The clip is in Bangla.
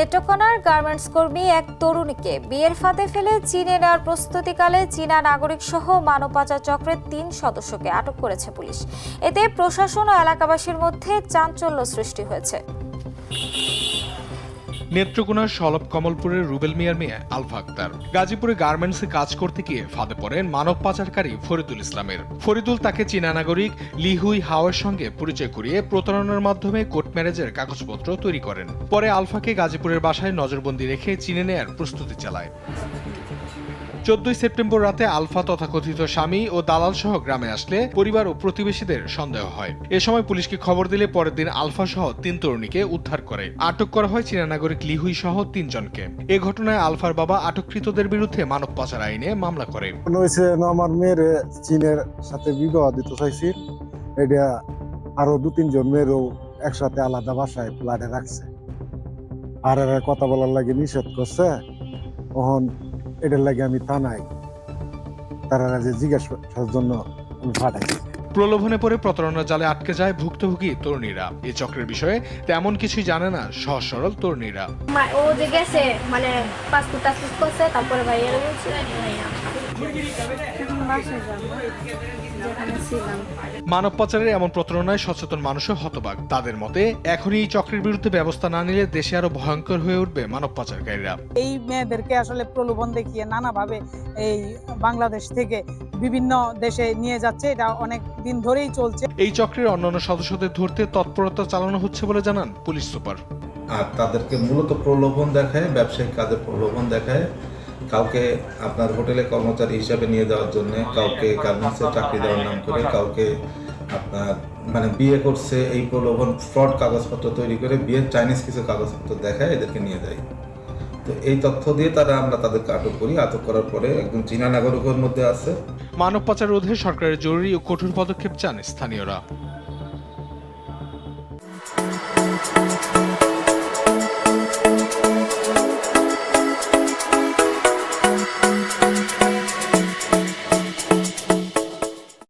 নেত্রকোনার গার্মেন্টস কর্মী এক তরুণীকে বিয়ের ফাঁদে ফেলে চীনে নেওয়ার প্রস্তুতিকালে চীনা নাগরিক সহ মানব পাচার চক্রের তিন সদস্যকে আটক করেছে পুলিশ। এতে প্রশাসন ও এলাকাবাসীর মধ্যে চাঞ্চল্য সৃষ্টি হয়েছে। নেত্রকোনার সলভ কমলপুরের রুবেল মিয়ার মেয়ে আলফা আক্তার। গাজীপুরে গার্মেন্টসে কাজ করতে গিয়ে ফাঁদে পড়েন মানব পাচারকারী ফরিদুল ইসলামের। ফরিদুল তাকে চীনা নাগরিক লিহুই হাওয়ের সঙ্গে পরিচয় করিয়ে প্রতারণার মাধ্যমে কোর্ট ম্যারেজের কাগজপত্র তৈরি করেন। পরে আলফাকে গাজীপুরের বাসায় নজরবন্দি রেখে চিনে নেয়ার প্রস্তুতি চালায়। চোদ্দই সেপ্টেম্বর রাতে আলফা তথাকথিত স্বামী ও দালাল সহ গ্রামে আসলে পরিবার ও প্রতিবেশীদের সন্দেহ হয়। এ সময় পুলিশকে খবর দিলে পরের দিন আলফা সহ তিন তরুণীকে উদ্ধার করে। আটক করা হয় চীনা নাগরিক লিহুই সহ তিনজনকে। এ ঘটনায় আলফার বাবা আটককৃতদের বিরুদ্ধে মানব পাচার আইনে মামলা করে। আমার মেয়ের চীনের সাথে বিবাহ দিতে চাইছি। এটা আরও দু তিনজন মেয়েরও একসাথে আলাদা বাসায় ফ্ল্যাটে রাখছে। আর কথা বলার লাগে নিষেধ করছে। তখন এটার লাগে আমি থানায় তারা যে জিজ্ঞাসার জন্য আমি পাঠাইছি। প্রলোভনে পড়ে প্রতারণা জালে আটকে যায় ভুক্তভোগী তরুণীরা। এই চক্রের বিষয়ে তেমন কিছুই জানে না সহজ সরল তরুণীরা ও যে গেছে মানে পাসপোর্ট টাসপোর্ট করছে তারপরে ভাইয়া মানব পাচারের এমন প্রতারণায় সচেতন মানুষও হতবাক। তাদের মতে এখনই এই চক্রের বিরুদ্ধে ব্যবস্থা না নিলে দেশে আরও ভয়ঙ্কর হয়ে উঠবে মানব পাচারকারীরা। এই মেয়েদেরকে আসলে প্রলোভন দেখিয়ে নানাভাবে এই বাংলাদেশ থেকে বিভিন্ন দেশে নিয়ে যাচ্ছে এটা অনেক দিন ধরেই চলছে। এই চক্রের অন্যান্য সদস্যদের ধরতে তৎপরতা চালানো হচ্ছে বলে জানান পুলিশ সুপার। আর তাদেরকে মূলত প্রলোভন দেখায় ব্যবসায়িক কাজে প্রলোভন দেখায়। কাউকে আপনার হোটেলে কর্মচারী হিসাবে নিয়ে যাওয়ার জন্য কাউকে গার্মেন্টসে চাকরি দেওয়ার নাম করে কাউকে আপনার মানে বিয়ে করছে এই প্রলোভন ফ্রড কাগজপত্র তৈরি করে বিয়ের চাইনিজ কিছু কাগজপত্র দেখায় এদেরকে নিয়ে যায়। এই তথ্য দিয়ে তারা আমরা তাদেরকে আটক করি। আটক করার পরে একজন চীনা নাগরিকের মধ্যে আছে। মানব পাচার রোধে সরকারের জরুরি ও কঠোর পদক্ষেপ চান স্থানীয়রা।